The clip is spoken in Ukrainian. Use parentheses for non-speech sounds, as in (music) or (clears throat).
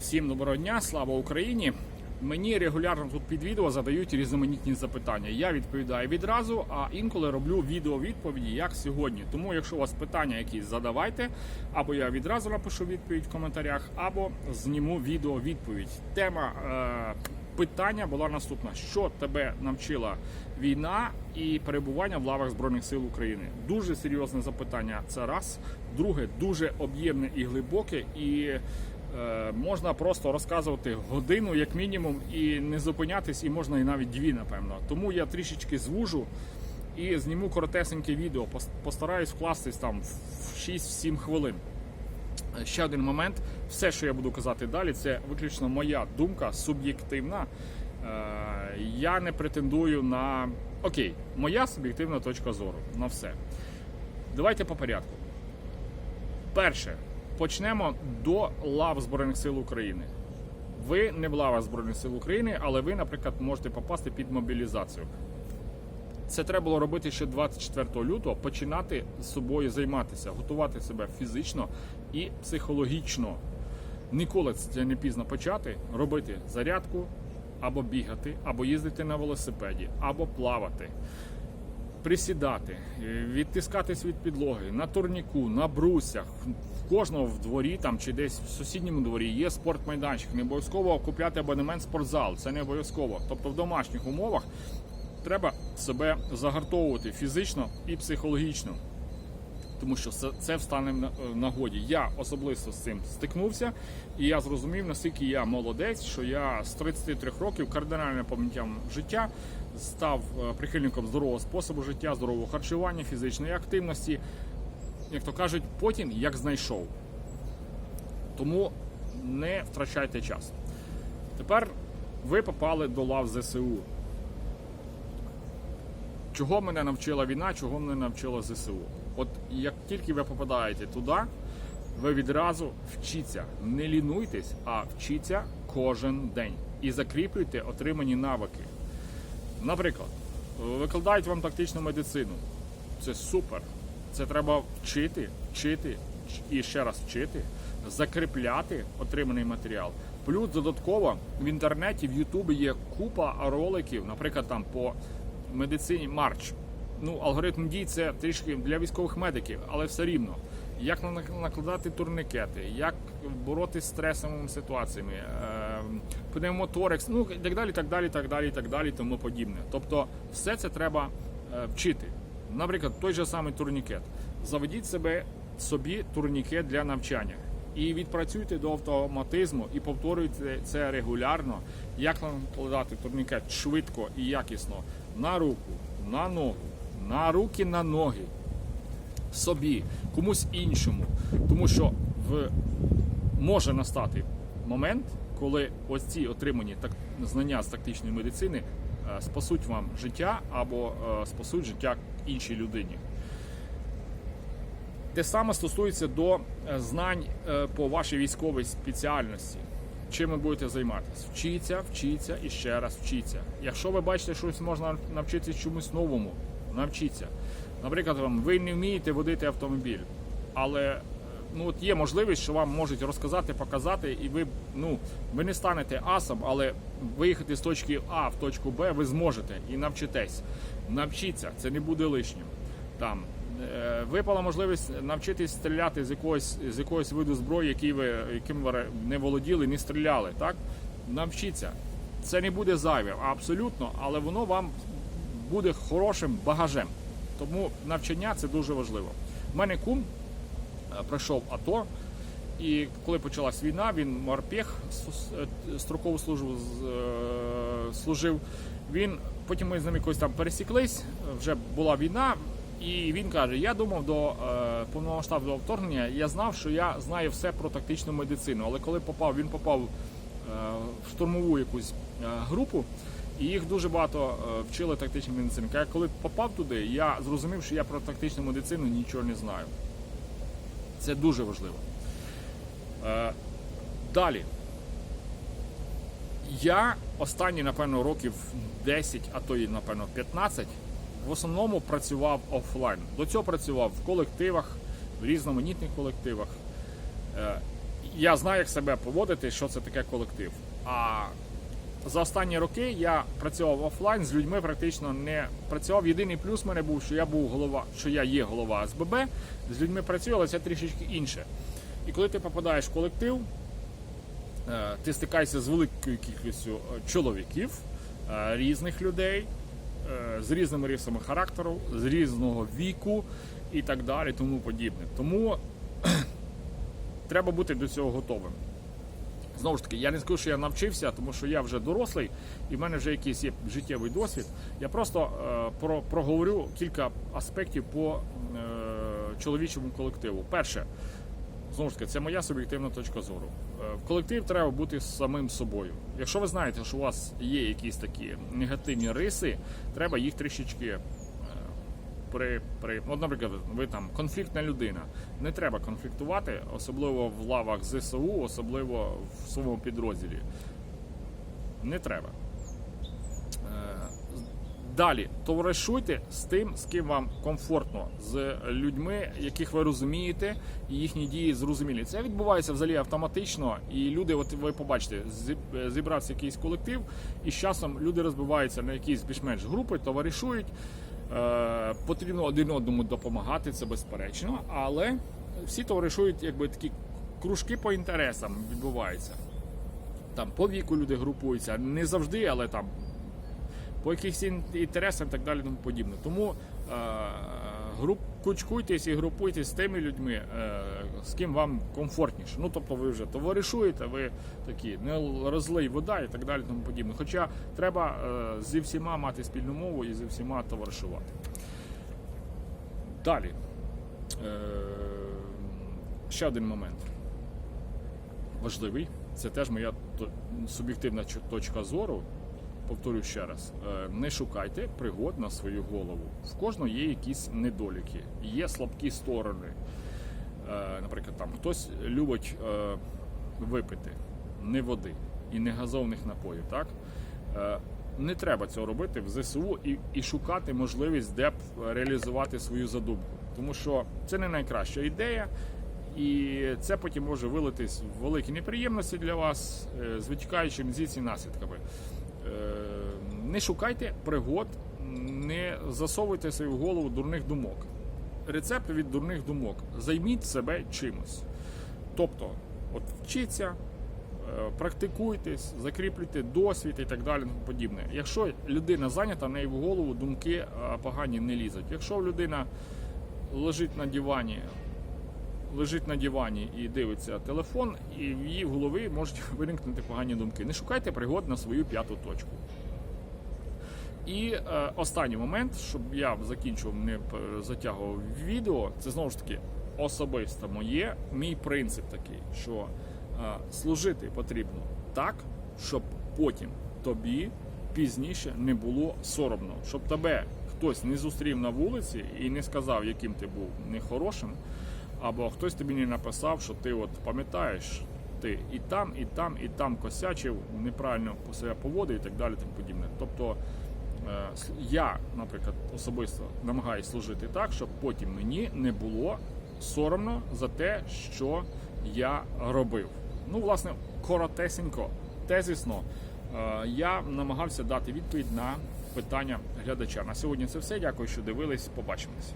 Всім доброго дня, слава Україні! Мені регулярно тут під відео задають різноманітні запитання. Я відповідаю відразу, а інколи роблю відео-відповіді, як сьогодні. Тому, якщо у вас питання якісь задавайте, або я відразу напишу відповідь в коментарях, або зніму відео-відповідь. Тема е, питання була наступна: що тебе навчила війна і перебування в лавах Збройних сил України? Дуже серйозне запитання. Це раз. Друге, дуже об'ємне і глибоке і. Е, можна просто розказувати годину, як мінімум, і не зупинятись, і можна і навіть дві, напевно. Тому я трішечки звужу і зніму коротесеньке відео. Постараюсь вкластись там в 6-7 хвилин. Е, Ще один момент. Все, що я буду казати далі, це виключно моя думка, суб'єктивна. Е, Я не претендую на окей, моя суб'єктивна точка зору на все. Давайте по порядку. Перше, почнемо до лав Збройних сил України. Ви не в лавах Збройних сил України, але ви, наприклад, можете попасти під мобілізацію. Це треба було робити ще 24 лютого, починати з собою займатися, готувати себе фізично і психологічно. Ніколи це не пізно почати робити зарядку, або бігати, або їздити на велосипеді, або плавати присідати, е, відтискатись від підлоги на турніку, на брусях. В кожного в дворі там чи десь в сусідньому дворі є спортмайданчик. Не обов'язково купляти абонемент спортзал. Це не обов'язково. Тобто в домашніх умовах треба себе загартовувати фізично і психологічно. Тому що це, встане нагоді. Я особисто з цим стикнувся, і я зрозумів, наскільки я молодець, що я з 33 років кардинальним поміттям життя став е, прихильником здорового способу життя, здорового харчування, фізичної активності. Як то кажуть, потім як знайшов. Тому не втрачайте час. Тепер ви попали до лав ЗСУ. Чого мене навчила війна, чого мене навчила ЗСУ? От як тільки ви попадаєте туди, ви відразу вчіться. Не лінуйтесь, а вчіться кожен день. І закріплюйте отримані навики. Наприклад, викладають вам тактичну медицину. Це супер. Це треба вчити, вчити і ще раз вчити, закріпляти отриманий матеріал. Плюс додатково в інтернеті, в Ютубі є купа роликів, наприклад, там по медицині Марч. Ну, алгоритм дій це трішки для військових медиків, але все рівно. Як накладати турникети, як боротися з стресовими ситуаціями, е, пневмоторекс, ну і так далі, так далі, так далі, так далі, тому подібне. Тобто, все це треба е, вчити. Наприклад, той же самий турнікет. Заведіть себе собі турнікет для навчання. І відпрацюйте до автоматизму і повторюйте це регулярно, як накладати турнікет швидко і якісно на руку, на ногу, на руки, на ноги, собі, комусь іншому. Тому що в може настати момент, коли ось ці отримані так, знання з тактичної медицини е, спасуть вам життя або е, спасуть життя іншій людині. Те саме стосується до е, знань по вашій військовій спеціальності. Чим ви будете займатися? Вчіться, вчіться і ще раз вчіться. Якщо ви бачите, щось можна навчитися чомусь новому, навчіться. Наприклад, ви не вмієте водити автомобіль, але е, ну от є можливість, що вам можуть розказати, показати, і ви ну ви не станете асом, але виїхати з точки А в точку Б ви зможете і навчитесь. Навчіться, це не буде лишнім. Там е, випала можливість навчитись стріляти з якогось з якогось виду зброї, який ви яким ви не володіли, не стріляли. Так навчіться. Це не буде зайве, абсолютно, але воно вам буде хорошим багажем. Тому навчання це дуже важливо. У мене кум е, пройшов АТО, і коли почалась війна, він морпех е, строкову службу е, служив. Він потім ми з ним якось там пересіклись. Вже була війна, і він каже: Я думав до повномасштабного вторгнення, я знав, що я знаю все про тактичну медицину. Але коли попав, він попав в штурмову якусь групу. І їх дуже багато е, вчили тактичній медицині. Каже, Коли попав туди, я зрозумів, що я про тактичну медицину нічого не знаю. Це дуже важливо. Е, Далі. Я останні, напевно, років 10, а то і, напевно, 15, в основному працював офлайн. До цього працював в колективах, в різноманітних колективах. Е, я знаю, як себе поводити, що це таке колектив. А за останні роки я працював офлайн з людьми, практично не працював. Єдиний плюс в мене був, що я був голова, що я є голова СББ. З людьми працюю, але це трішечки інше. І коли ти попадаєш в колектив, е, ти стикаєшся з великою кількістю е, чоловіків, е, різних людей, з різними рисами характеру, з різного віку і так далі, тому подібне. Тому (clears throat) треба бути до цього готовим. Знову ж таки, я не скажу, що я навчився, тому що я вже дорослий і в мене вже якийсь є життєвий досвід. Я просто е, про, проговорю кілька аспектів по е, чоловічому колективу. Перше, знову ж таки, це моя суб'єктивна точка зору. Е, в колектив треба бути самим собою. Якщо ви знаєте, що у вас є якісь такі негативні риси, треба їх трішечки при, при от, наприклад, ви там конфліктна людина. Не треба конфліктувати, особливо в лавах ЗСУ, особливо в своєму підрозділі. Не треба. Е, Далі товаришуйте з тим, з ким вам комфортно, з людьми, яких ви розумієте, і їхні дії зрозумілі. Це відбувається взагалі автоматично, і люди, от ви побачите, зібрався якийсь колектив, і з часом люди розбиваються на якісь більш-менш групи, товаришують. Е, потрібно один одному допомагати, це безперечно, але всі товаришують, якби такі кружки по інтересам відбуваються. Там по віку люди групуються, не завжди, але там по якихось інтересам і так далі тому подібне. Тому е, груп, кучкуйтесь і групуйтесь з тими людьми, е, з ким вам комфортніше. Ну тобто ви вже товаришуєте, ви такі не розлий вода і так далі тому подібне. Хоча треба е, зі всіма мати спільну мову і зі всіма товаришувати. Далі. Е, ще один момент важливий. Це теж моя суб'єктивна точка зору. Повторюю ще раз: Е, не шукайте пригод на свою голову. В кожного є якісь недоліки, є слабкі сторони. Е, Наприклад, там хтось любить е, випити не води і не газовних напоїв. Так? Не треба цього робити в ЗСУ і, і шукати можливість, де б реалізувати свою задумку. Тому що це не найкраща ідея, і це потім може вилитись в великі неприємності для вас з витікаючими звідси наслідками. Е, Не шукайте пригод, не засовуйте собі в голову дурних думок. Рецепт від дурних думок. Займіть себе чимось. Тобто, от вчіться, е, практикуйтесь, закріплюйте досвід і так далі. подібне. Якщо людина зайнята, в неї в голову думки е, погані не лізуть. Якщо людина лежить на дивані, лежить на дивані і дивиться телефон, і в її голові можуть (laughs) виникнути погані думки. Не шукайте пригод на свою п'яту точку. І е, останній момент, щоб я закінчував, не затягував відео, це знову ж таки особисто моє, мій принцип такий, що е, служити потрібно так, щоб потім тобі пізніше не було соромно, щоб тебе хтось не зустрів на вулиці і не сказав, яким ти був нехорошим, або хтось тобі не написав, що ти от пам'ятаєш, ти і там, і там, і там косячив, неправильно по себе поводив і так далі, тому подібне. Тобто е, я, наприклад, особисто намагаюся служити так, щоб потім мені не було соромно за те, що я робив. Ну, власне, коротесенько, тезисно, е, я намагався дати відповідь на питання глядача. На сьогодні це все. Дякую, що дивились. Побачимось.